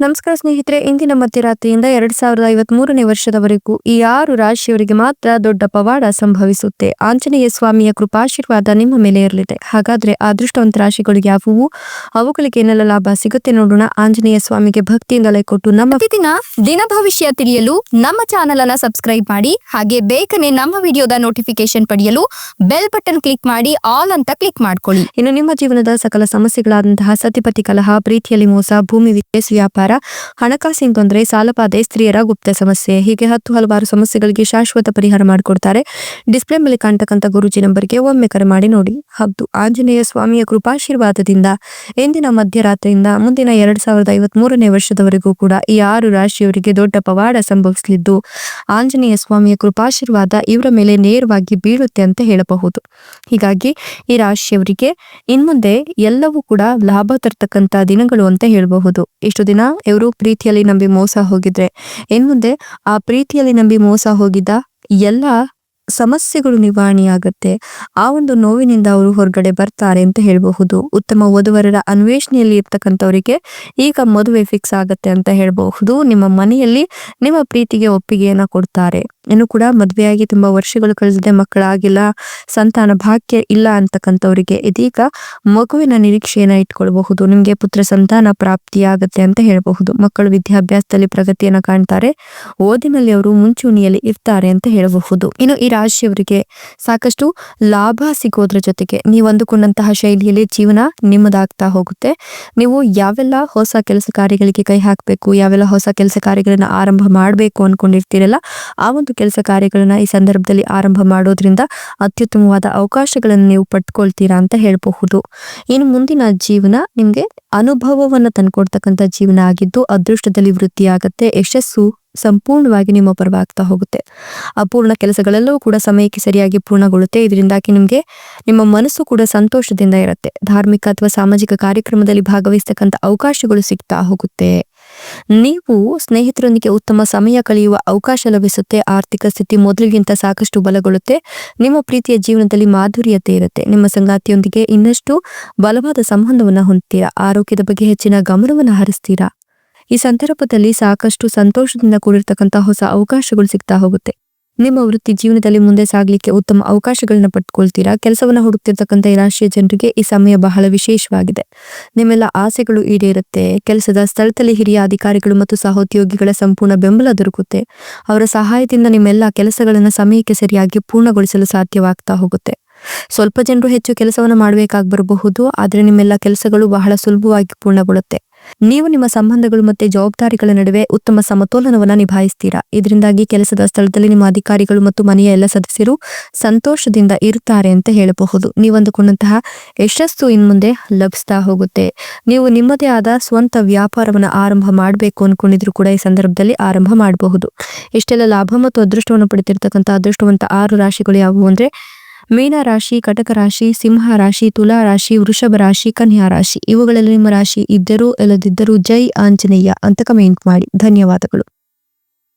ನಮಸ್ಕಾರ ಸ್ನೇಹಿತರೆ ಇಂದಿನ ಮಧ್ಯರಾತ್ರಿಯಿಂದ ಎರಡ್ ಸಾವಿರದ ಐವತ್ ಮೂರನೇ ವರ್ಷದವರೆಗೂ ಈ ಆರು ರಾಶಿಯವರಿಗೆ ಮಾತ್ರ ದೊಡ್ಡ ಪವಾಡ ಸಂಭವಿಸುತ್ತೆ. ಆಂಜನೇಯ ಸ್ವಾಮಿಯ ಕೃಪಾಶೀರ್ವಾದ ನಿಮ್ಮ ಮೇಲೆ ಇರಲಿದೆ. ಹಾಗಾದ್ರೆ ಅದೃಷ್ಟವಂತ ರಾಶಿಗಳು ಯಾವುವು? ಅವುಗಳಿಗೆ ಏನೆಲ್ಲ ಲಾಭ ಸಿಗುತ್ತೆ ನೋಡೋಣ. ಆಂಜನೇಯ ಸ್ವಾಮಿಗೆ ಭಕ್ತಿಯಿಂದಲೇ ಕೊಟ್ಟು ನಮ್ಮ ದಿನ ದಿನ ಭವಿಷ್ಯ ತಿಳಿಯಲು ನಮ್ಮ ಚಾನೆಲ್ ಅನ್ನ ಸಬ್ಸ್ಕ್ರೈಬ್ ಮಾಡಿ ಹಾಗೆ ಬೇಗನೆ ನಮ್ಮ ವಿಡಿಯೋದ ನೋಟಿಫಿಕೇಶನ್ ಪಡೆಯಲು ಬೆಲ್ ಬಟನ್ ಕ್ಲಿಕ್ ಮಾಡಿ ಆಲ್ ಅಂತ ಕ್ಲಿಕ್ ಮಾಡ್ಕೊಳ್ಳಿ. ಇನ್ನು ನಿಮ್ಮ ಜೀವನದ ಸಕಲ ಸಮಸ್ಯೆಗಳಾದಂತಹ ಸತಿಪತಿ ಕಲಹ ಪ್ರೀತಿಯಲ್ಲಿ ಮೋಸ ಭೂಮಿ ವಿದೇಶ ವ್ಯಾಪಾರ ಹಣಕಾಸಿನ ತೊಂದರೆ ಸಾಲಬಾಧೆ ಸ್ತ್ರೀಯರ ಗುಪ್ತ ಸಮಸ್ಯೆ, ಹೀಗೆ ಹತ್ತು ಹಲವಾರು ಸಮಸ್ಯೆಗಳಿಗೆ ಶಾಶ್ವತ ಪರಿಹಾರ ಮಾಡಿಕೊಡ್ತಾರೆ. ಡಿಸ್ಪ್ಲೇ ಮೇಲೆ ಕಾಣ್ತಕ್ಕಂಥ ಗುರುಜಿ ನಂಬರ್ಗೆ ಒಮ್ಮೆ ಕರೆ ಮಾಡಿ ನೋಡಿ. ಹೌದು ಆಂಜನೇಯ ಸ್ವಾಮಿಯ ಕೃಪಾಶೀರ್ವಾದದಿಂದ ಇಂದಿನ ಮಧ್ಯರಾತ್ರಿಯಿಂದ ಮುಂದಿನ ಎರಡ್ ಸಾವಿರದ ಐವತ್ ಮೂರನೇ ವರ್ಷದವರೆಗೂ ಕೂಡ ಈ ಆರು ರಾಶಿಯವರಿಗೆ ದೊಡ್ಡ ಪವಾಡ ಸಂಭವಿಸಲಿದ್ದು, ಆಂಜನೇಯ ಸ್ವಾಮಿಯ ಕೃಪಾಶೀರ್ವಾದ ಇವರ ಮೇಲೆ ನೇರವಾಗಿ ಬೀಳುತ್ತೆ ಅಂತ ಹೇಳಬಹುದು. ಹೀಗಾಗಿ ಈ ರಾಶಿಯವರಿಗೆ ಇನ್ಮುಂದೆ ಎಲ್ಲವೂ ಕೂಡ ಲಾಭ ತರ್ತಕ್ಕಂತ ದಿನಗಳು ಅಂತ ಹೇಳಬಹುದು. ಇಷ್ಟು ದಿನ ಇವರು ಪ್ರೀತಿಯಲ್ಲಿ ನಂಬಿ ಮೋಸ ಹೋಗಿದ್ರೆ. ಇನ್ಮುಂದೆ ಆ ಪ್ರೀತಿಯಲ್ಲಿ ನಂಬಿ ಮೋಸ ಹೋಗಿದ್ದ ಎಲ್ಲ ಸಮಸ್ಯೆಗಳು ನಿವಾರಣೆಯಾಗತ್ತೆ. ಆ ಒಂದು ನೋವಿನಿಂದ ಅವರು ಹೊರಗಡೆ ಬರ್ತಾರೆ ಅಂತ ಹೇಳಬಹುದು. ಉತ್ತಮ ವಧುವರರ ಅನ್ವೇಷಣೆಯಲ್ಲಿ ಇರ್ತಕ್ಕಂಥವರಿಗೆ ಈಗ ಮದುವೆ ಫಿಕ್ಸ್ ಆಗತ್ತೆ ಅಂತ ಹೇಳಬಹುದು. ನಿಮ್ಮ ಮನೆಯಲ್ಲಿ ನಿಮ್ಮ ಪ್ರೀತಿಗೆ ಒಪ್ಪಿಗೆಯನ್ನ ಕೊಡ್ತಾರೆ. ಇನ್ನು ಕೂಡ ಮದುವೆಯಾಗಿ ತುಂಬಾ ವರ್ಷಗಳು ಕಳೆದಿದೆ, ಮಕ್ಕಳಾಗಿಲ್ಲ, ಸಂತಾನ ಭಾಗ್ಯ ಇಲ್ಲ ಅಂತಕ್ಕಂಥವರಿಗೆ ಇದೀಗ ಮಗುವಿನ ನಿರೀಕ್ಷೆಯನ್ನ ಇಟ್ಕೊಳ್ಬಹುದು. ನಿಮ್ಗೆ ಪುತ್ರ ಸಂತಾನ ಪ್ರಾಪ್ತಿಯಾಗತ್ತೆ ಅಂತ ಹೇಳಬಹುದು. ಮಕ್ಕಳು ವಿದ್ಯಾಭ್ಯಾಸದಲ್ಲಿ ಪ್ರಗತಿಯನ್ನ ಕಾಣ್ತಾರೆ. ಓದಿನಲ್ಲಿ ಅವರು ಮುಂಚೂಣಿಯಲ್ಲಿ ಇರ್ತಾರೆ ಅಂತ ಹೇಳಬಹುದು. ಇನ್ನು ಈ ರಾಶಿಯವರಿಗೆ ಸಾಕಷ್ಟು ಲಾಭ ಸಿಗೋದ್ರ ಜೊತೆಗೆ ನೀವು ಅಂದುಕೊಂಡಂತಹ ಶೈಲಿಯಲ್ಲಿ ಜೀವನ ನಿಮ್ಮದಾಗ್ತಾ ಹೋಗುತ್ತೆ. ನೀವು ಯಾವೆಲ್ಲ ಹೊಸ ಕೆಲಸ ಕಾರ್ಯಗಳಿಗೆ ಕೈ ಹಾಕಬೇಕು, ಯಾವೆಲ್ಲ ಹೊಸ ಕೆಲಸ ಕಾರ್ಯಗಳನ್ನ ಆರಂಭ ಮಾಡಬೇಕು ಅನ್ಕೊಂಡಿರ್ತೀರಲ್ಲ, ಆ ಒಂದು ಕೆಲಸ ಕಾರ್ಯಗಳನ್ನ ಈ ಸಂದರ್ಭದಲ್ಲಿ ಆರಂಭ ಮಾಡೋದ್ರಿಂದ ಅತ್ಯುತ್ತಮವಾದ ಅವಕಾಶಗಳನ್ನು ನೀವು ಪಡ್ಕೊಳ್ತೀರಾ ಅಂತ ಹೇಳಬಹುದು. ಇನ್ನು ಮುಂದಿನ ಜೀವನ ನಿಮ್ಗೆ ಅನುಭವವನ್ನ ತಂದ್ಕೊಡ್ತಕ್ಕಂಥ ಜೀವನ ಆಗಿದ್ದು, ಅದೃಷ್ಟದಲ್ಲಿ ವೃದ್ಧಿಯಾಗತ್ತೆ, ಯಶಸ್ಸು ಸಂಪೂರ್ಣವಾಗಿ ನಿಮ್ಮ ಪರವಾಗ್ತಾ ಹೋಗುತ್ತೆ. ಅಪೂರ್ಣ ಕೆಲಸಗಳೆಲ್ಲವೂ ಕೂಡ ಸಮಯಕ್ಕೆ ಸರಿಯಾಗಿ ಪೂರ್ಣಗೊಳ್ಳುತ್ತೆ. ಇದರಿಂದಾಗಿ ನಿಮಗೆ ನಿಮ್ಮ ಮನಸ್ಸು ಕೂಡ ಸಂತೋಷದಿಂದ ಇರುತ್ತೆ. ಧಾರ್ಮಿಕ ಅಥವಾ ಸಾಮಾಜಿಕ ಕಾರ್ಯಕ್ರಮದಲ್ಲಿ ಭಾಗವಹಿಸ್ತಕ್ಕಂಥ ಅವಕಾಶಗಳು ಸಿಗ್ತಾ ಹೋಗುತ್ತೆ. ನೀವು ಸ್ನೇಹಿತರೊಂದಿಗೆ ಉತ್ತಮ ಸಮಯ ಕಳೆಯುವ ಅವಕಾಶ ಲಭಿಸುತ್ತೆ. ಆರ್ಥಿಕ ಸ್ಥಿತಿ ಮೊದಲಿಗಿಂತ ಸಾಕಷ್ಟು ಬಲಗೊಳ್ಳುತ್ತೆ. ನಿಮ್ಮ ಪ್ರೀತಿಯ ಜೀವನದಲ್ಲಿ ಮಾಧುರ್ಯತೆ ಇರುತ್ತೆ. ನಿಮ್ಮ ಸಂಗಾತಿಯೊಂದಿಗೆ ಇನ್ನಷ್ಟು ಬಲವಾದ ಸಂಬಂಧವನ್ನ ಹೊಂದ್ತೀರಾ ಆರೋಗ್ಯದ ಬಗ್ಗೆ ಹೆಚ್ಚಿನ ಗಮನವನ್ನು ಹರಿಸ್ತೀರಾ? ಈ ಸಂದರ್ಭದಲ್ಲಿ ಸಾಕಷ್ಟು ಸಂತೋಷದಿಂದ ಕೂಡಿರ್ತಕ್ಕಂಥ ಹೊಸ ಅವಕಾಶಗಳು ಸಿಗ್ತಾ ಹೋಗುತ್ತೆ. ನಿಮ್ಮ ವೃತ್ತಿ ಜೀವನದಲ್ಲಿ ಮುಂದೆ ಸಾಗಲಿಕ್ಕೆ ಉತ್ತಮ ಅವಕಾಶಗಳನ್ನ ಪಡ್ಕೊಳ್ತೀರಾ? ಕೆಲಸವನ್ನ ಹುಡುಕ್ತಿರ್ತಕ್ಕಂಥ ಈ ರಾಷ್ಟ್ರೀಯ ಜನರಿಗೆ ಈ ಸಮಯ ಬಹಳ ವಿಶೇಷವಾಗಿದೆ. ನಿಮ್ಮೆಲ್ಲ ಆಸೆಗಳು ಈಡೇರುತ್ತೆ. ಕೆಲಸದ ಸ್ಥಳದಲ್ಲಿ ಹಿರಿಯ ಅಧಿಕಾರಿಗಳು ಮತ್ತು ಸಹೋದ್ಯೋಗಿಗಳ ಸಂಪೂರ್ಣ ಬೆಂಬಲ ದೊರಕುತ್ತೆ. ಅವರ ಸಹಾಯದಿಂದ ನಿಮ್ಮೆಲ್ಲ ಕೆಲಸಗಳನ್ನ ಸಮಯಕ್ಕೆ ಸರಿಯಾಗಿ ಪೂರ್ಣಗೊಳಿಸಲು ಸಾಧ್ಯವಾಗ್ತಾ ಹೋಗುತ್ತೆ. ಸ್ವಲ್ಪ ಜನರು ಹೆಚ್ಚು ಕೆಲಸವನ್ನು ಮಾಡಬೇಕಾಗಿ ಬರಬಹುದು ಆದರೆ ನಿಮ್ಮೆಲ್ಲ ಕೆಲಸಗಳು ಬಹಳ ಸುಲಭವಾಗಿ ಪೂರ್ಣಗೊಳ್ಳುತ್ತೆ. ನೀವು ನಿಮ್ಮ ಸಂಬಂಧಗಳು ಮತ್ತೆ ಜವಾಬ್ದಾರಿಗಳ ನಡುವೆ ಉತ್ತಮ ಸಮತೋಲನವನ್ನು ನಿಭಾಯಿಸ್ತೀರಾ? ಇದರಿಂದಾಗಿ ಕೆಲಸದ ಸ್ಥಳದಲ್ಲಿ ನಿಮ್ಮ ಅಧಿಕಾರಿಗಳು ಮತ್ತು ಮನೆಯ ಎಲ್ಲ ಸದಸ್ಯರು ಸಂತೋಷದಿಂದ ಇರುತ್ತಾರೆ ಅಂತ ಹೇಳಬಹುದು. ನೀವಂದುಕೊಂಡಂತಹ ಯಶಸ್ಸು ಇನ್ಮುಂದೆ ಲಭಿಸ್ತಾ ಹೋಗುತ್ತೆ. ನೀವು ನಿಮ್ಮದೇ ಆದ ಸ್ವಂತ ವ್ಯಾಪಾರವನ್ನ ಆರಂಭ ಮಾಡಬೇಕು ಅನ್ಕೊಂಡಿದ್ರು ಕೂಡ ಈ ಸಂದರ್ಭದಲ್ಲಿ ಆರಂಭ ಮಾಡಬಹುದು. ಇಷ್ಟೆಲ್ಲ ಲಾಭ ಮತ್ತು ಅದೃಷ್ಟವನ್ನು ಪಡೆದಿರತಕ್ಕಂಥ ಅದೃಷ್ಟವಂತ ಆರು ರಾಶಿಗಳು ಯಾವುವು ಅಂದ್ರೆ ಮೀನ ರಾಶಿ, ಕಟಕ ರಾಶಿ, ಸಿಂಹ ರಾಶಿ, ತುಲಾ ರಾಶಿ, ವೃಷಭ ರಾಶಿ, ಕನ್ಯಾ ರಾಶಿ, ಇವುಗಳಲ್ಲಿ ನಿಮ್ಮ ರಾಶಿ ಇದ್ದರೂ ಇಲ್ಲದಿದ್ದರೂ ಜೈ ಆಂಜನೇಯ ಅಂತ ಕಮೆಂಟ್ ಮಾಡಿ. ಧನ್ಯವಾದಗಳು.